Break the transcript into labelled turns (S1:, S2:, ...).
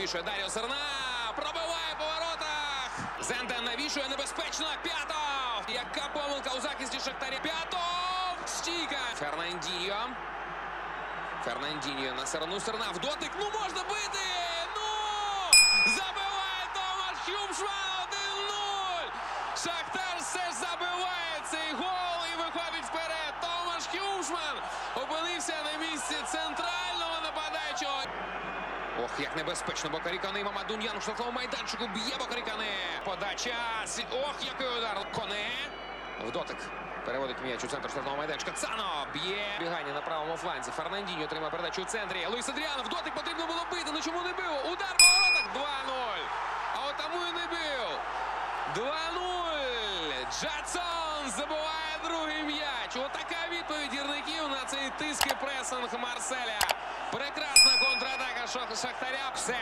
S1: навішує Даріо Серна. Пробиває по воротах. Зенден навішує небезпечно. П'ятов. Яка помилка у захисті Шахтаря. П'ятов. Стійка. Фернандіньо. Фернандіньо на Серну. Серна в дотик. Ну можна бити. Ну! Забиває Томаш Юмшман 1-0. Шахтар все ж забиває цей гол і виходить вперед. Томаш Хюшман опинився на місці нападаючого. Ох, як небезпечно. Бокарікани Мамадуньян у штрафному майданчику б'є Бокарікани. Подача. Ох, який удар. Коне. В дотик. Переводить м'яч у центр штрафного майданчика. Цано б'є. Бігання на правому фланзі. Фернандіньо отримає передачу у центрі. Луїс Адріано в дотик потрібно було бити. Ну чому не бив? Удар по воротах 2-0. А от тому і не бив. 2-0. Джадсон забиває другий м'яч. Отака відповідь гірників на цей тиск і пресинг Марселя. Прекрасна контратака Шах- Шахтаря. Все.